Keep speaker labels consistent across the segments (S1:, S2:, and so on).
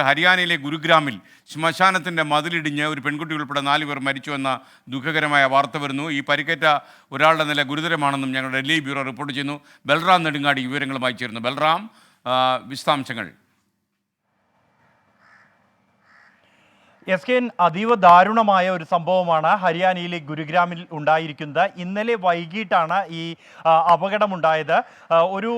S1: ഹരിയാനയിലെ ഗുരുഗ്രാമിൽ ശ്മശാനത്തിന്റെ മതിലിടിഞ്ഞ് ഒരു പെൺകുട്ടി ഉൾപ്പെടെ നാല് പേർ മരിച്ചു എന്ന ദുഃഖകരമായ വാർത്ത വരുന്നു. ഈ പരിക്കേറ്റ ഒരാളുടെ നില ഗുരുതരമാണെന്നും ഞങ്ങളുടെ ഡൽഹി ബ്യൂറോ റിപ്പോർട്ട് ചെയ്യുന്നു. ബൽറാം നെടുങ്ങാടി വിവരങ്ങളുമായി ചേരുന്നു. ബൽറാം വിശദാംശങ്ങൾ.
S2: എസ് കെ അതീവ ദാരുണമായ ഒരു സംഭവമാണ് ഹരിയാനയിലെ ഗുരുഗ്രാമിൽ ഉണ്ടായിരിക്കുന്നത്. ഇന്നലെ വൈകിട്ടാണ് ഈ അപകടമുണ്ടായത്. ഒരു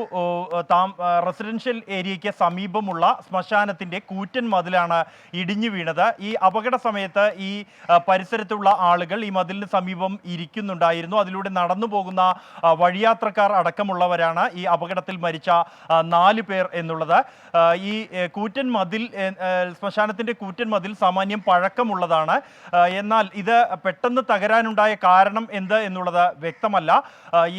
S2: താം റെസിഡൻഷ്യൽ ഏരിയയ്ക്ക് സമീപമുള്ള ശ്മശാനത്തിന്റെ കൂറ്റൻ മതിലാണ് ഇടിഞ്ഞു വീണത്. ഈ അപകട സമയത്ത് ഈ പരിസരത്തുള്ള ആളുകൾ ഈ മതിലിന് സമീപം ഇരിക്കുന്നുണ്ടായിരുന്നു. അതിലൂടെ നടന്നു പോകുന്ന വഴിയാത്രക്കാർ അടക്കമുള്ളവരാണ് ഈ അപകടത്തിൽ മരിച്ച നാല് പേർ എന്നുള്ളത്. ഈ കൂറ്റൻ മതിൽ ഏ, കൂറ്റൻ മതിൽ സാമാന്യം പഴക്കമുള്ളതാണ്. എന്നാൽ ഇത് പെട്ടെന്ന് തകരാനുണ്ടായ കാരണം എന്ത് എന്നുള്ളത് വ്യക്തമല്ല.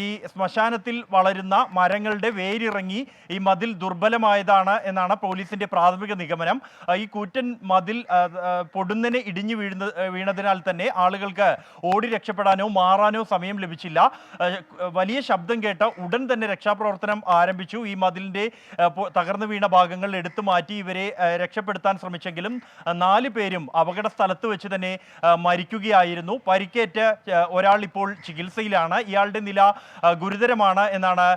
S2: ഈ ശ്മശാനത്തിൽ വളരുന്ന മരങ്ങളുടെ വേരിറങ്ങി ഈ മതിൽ ദുർബലമായതാണ് എന്നാണ് പോലീസിന്റെ പ്രാഥമിക നിഗമനം. ഈ കൂറ്റൻ മതിൽ പൊടുന്നനെ ഇടിഞ്ഞു വീഴുന്ന വീണതിനാൽ തന്നെ ആളുകൾക്ക് ഓടി രക്ഷപ്പെടാനോ മാറാനോ സമയം ലഭിച്ചില്ല. വലിയ ശബ്ദം കേട്ട ഉടൻ തന്നെ രക്ഷാപ്രവർത്തനം ആരംഭിച്ചു. ഈ മതിലിന്റെ തകർന്നു വീണ ഭാഗങ്ങൾ എടുത്തു മാറ്റി ഇവരെ രക്ഷപ്പെടുത്താൻ ശ്രമിച്ചെങ്കിലും നാല് പേരും അപകട സ്ഥലത്ത് വെച്ച് തന്നെ മരിക്കുകയായിരുന്നു. പരിക്കേറ്റ് ഒരാൾ ഇപ്പോൾ ചികിത്സയിലാണ്. ഇയാളുടെ നില ഗുരുതരമാണ് എന്നാണ്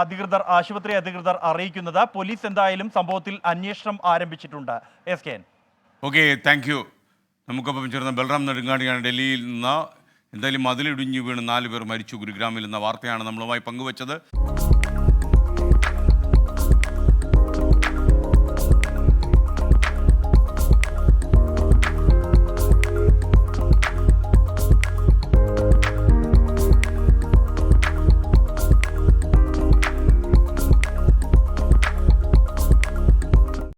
S2: അധികൃതർ ആശുപത്രി അധികൃതർ അറിയിക്കുന്നത്. പോലീസ് എന്തായാലും സംഭവത്തിൽ അന്വേഷണം ആരംഭിച്ചിട്ടുണ്ട്. S K
S1: okay thank you. നമുക്കൊപ്പം ചേർന്ന ബൽറാം നെടുങ്ങാടിയാണ് ഡൽഹിയിൽ നിന്ന് എന്തായാലും മതിലിടിഞ്ഞു വീണ് നാല് പേർ മരിച്ചു. ഗുരുഗ്രാമിൽ എന്ന വാർത്തയാണ് നമ്മളുമായി പങ്കുവച്ചത്.